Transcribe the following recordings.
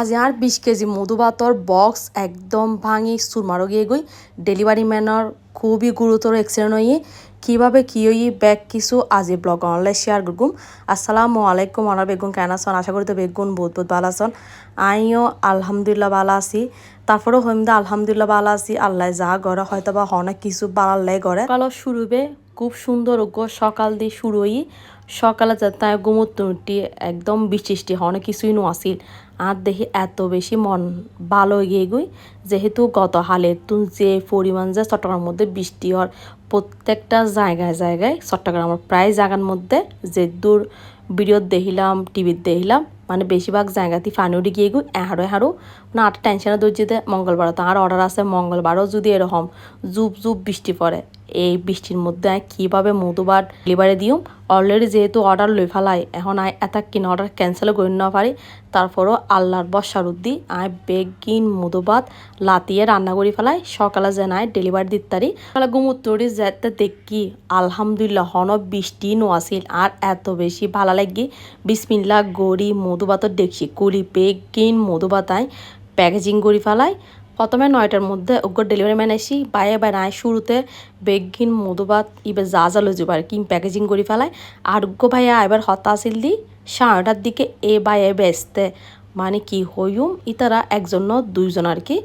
আজ আর বিশ KG মধুবাতর box একদম ভাঙি সুরমারো গিয়ে গই ডেলিভারি ম্যানর খুবই গুরুতর অ্যাক্সিডেন্ট হয়ে কীভাবে কী হই ব্যাগ কিছু আজি ব্লগ অনলাইন শেয়ার করগুম। আসসালামু আলাইকুম আমার বেগুন কেন আছেন? আশা করি তো বেগুন বহুত বহুত ভালো আছেন। আইও আলহামদুলিল্লাহ ভালো আছি। তারপরেও হইম দা আলহামদুলিল্লাহ ভালো আছি। আল্লাহ যা করে হয়তো বা অনেক কিছু বাড়াল্লাই করে। সকাল শুরুবে, খুব সুন্দর সকাল দিয়ে শুরু হই সকালে তাই গুমুত্তি একদম বৃষ্টি অনেক কিছুই নো আসিল আর দেখি এত বেশি মন ভালো গিয়ে গই, যেহেতু গত হালের তুন যে পরিমাণ যে চট্টগ্রামের মধ্যে বৃষ্টি হওয়ার প্রত্যেকটা জায়গায় জায়গায় চট্টগ্রামের প্রায় জায়গার মধ্যে যে দূর ভিডিওত দেখিলাম টিভিত দেখিলাম মানে বেশিরভাগ জায়গাতে ফানি উঠে গিয়ে গই, এহারো এহারো না আর টেনশনে দর্জিতে মঙ্গলবার তো, আর অর্ডার আছে মঙ্গলবারও যদি এরকম জুপ জুপ বৃষ্টি পড়ে। এই বৃষ্টির মধ্যে কীভাবে মধুবার ডেলিভারি দিও? অলরেডি যেহেতু অর্ডার লই ফেলাই, এখন আয় এটা কিনা অর্ডার ক্যান্সেল করে না পারি। তারপরও আল্লাহর বর্ষার উদ্দি আই বেগিন মধুবাত লাতিয়ে রান্না করি ফেলাই। সকালে যে নাই ডেলিভারি দিতে তারি সকালে গুমুত্তরি যেতে দেখি, আলহামদুলিল্লাহ হন বৃষ্টি নোয়াছিল আর এত বেশি ভালো লাগি বিসমিল্লা গড়ি মধুবাতর দেখছি। কুড়ি বেগিন মধুবাতায় প্যাকেজিং করি ফেলাই। প্রথমে নয়টার মধ্যে ওগর ডেলিভারি ম্যান আসি বাইরে বাইরে আয় শুরুতে বেগিন, মধুবাত, ইবে যা যা লই যাবার কিম প্যাকেজিং করে ফেলায়। আর গো ভাইয়া এবার হতাশিল দি সাড়েটার দিকে এ বাইরে বেসতে মানে কি হইম? ইতারা একজন দুইজন আর কি।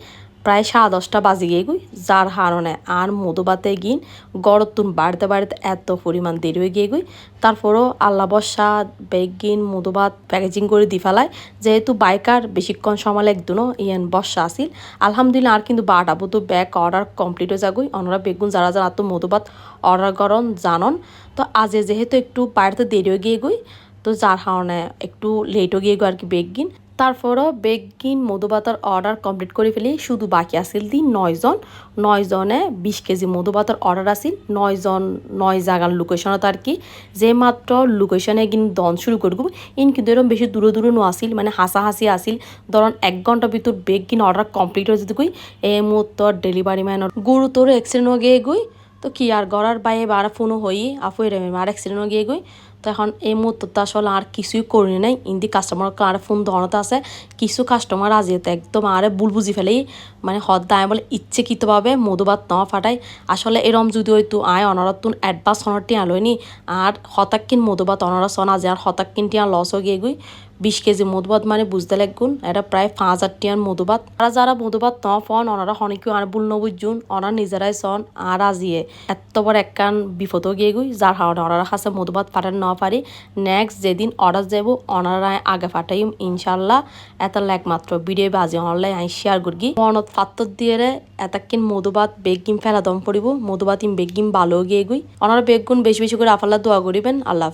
প্রায় সাড়ে দশটা বাজে গিয়ে গুই যার হারণে আর মধুবাতে গিন গড়তুন বাড়তে বাড়তে এত পরিমাণ দেরি হয়ে গিয়ে গুই তারপরও আল্লাহ বর্ষা বেগিন মধুবাত প্যাকেজিং করে দি ফেলায়। যেহেতু বাইকার বেশিক্ষণ সময় লাগতো ইয়ান বর্ষা আসিল। আলহামদুলিল্লাহ আর কিন্তু বারোটা বুধু ব্যাগ অর্ডার কমপ্লিট হয়ে যাগুই অনরা বেগুন যারা যারা তো মধুবাত অর্ডার করন, জানন। তো আজে যেহেতু একটু বাড়িতে দেরি হয়ে গিয়ে গুই তো যার কারণে একটু লেট হয়ে গিয়ে আর কি বেগিন তারপরও বেগিন মধুবাতার অর্ডার কমপ্লিট করে ফেলি। শুধু বাকি আসিল দি নয়জন নয়জনে বিশ কেজি মধুবাতার অর্ডার আসিল নয়জন নয় জায়গার লোকেশনত আর কি। যে মাত্র লোকেশনে গিন দন শুরু করব, ইন কিন্তু এরকম বেশি দূরে দূরে নো আসিল মানে হাসাহাসি আসিল ধরুন এক ঘণ্টার ভিতর বেগিন অর্ডার কমপ্লিট হয়ে যেতে গুই এই মুহূর্ত ডেলিভারি ম্যান গুরুতর এক্সিডেন্ট হয়ে গিয়ে গুই। তো কি আর গড়ার বাইরে বারা ফোনও হই, আফু এর আর অ্যাক্সিডেন্ট হয়ে গিয়ে গুই। তো এখন এই মুহূর্তে আসলে আর কিছুই করি নাই। ইন্দি কাস্টমার আর ফোন ধরতে আছে। কিছু কাস্টমার আজিতে একদম আরে বুল বুঝি ফেলেই মানে হদ দায় বলে ইচ্ছেকৃতভাবে মধুবাত ন ফাটাই। আসলে এরম যদি হয়তো আয়, অনারতুন অ্যাডভান্স অনারটি আলোয়নি আর হতাক্কিন মধুবাত অনারা সন আজি আর হতাক্কিন টিয়া লস হয়ে গিয়ে গুই। বিশ কেজি মধুবাত মানে বুঝতে লাগুন এটা প্রায় পাঁচ হাজার টিয়ার মধুবাত আর যারা মধুবাত ন ফন ওনারা হনিকেও আর বুল নবুজুন ওনার নিজেরাই সন আর আজিয়ে। এত বড় একখান বিপদও গিয়ে গুই, যার কারণে ওনারা কাছে মধুবাত ফাটান ন পারি। নেক্সট যেদিন অর্ডার যাব ওনারা আগে ফাটাইম, ইনশাল্লাহ। এত একমাত্র ভিডিও বাজে অনলাইন আই শেয়ার করি মনত ফাত্তর দিয়ে রে এতাকিন মধুবাত বেগিম ফেলা দম পড়িব মধুবাত ইম বেগিম ভালো গিয়ে গুই। ওনারা বেগুন বেশি বেশি করে আফাল্লা দোয়া করিবেন, আল্লাহ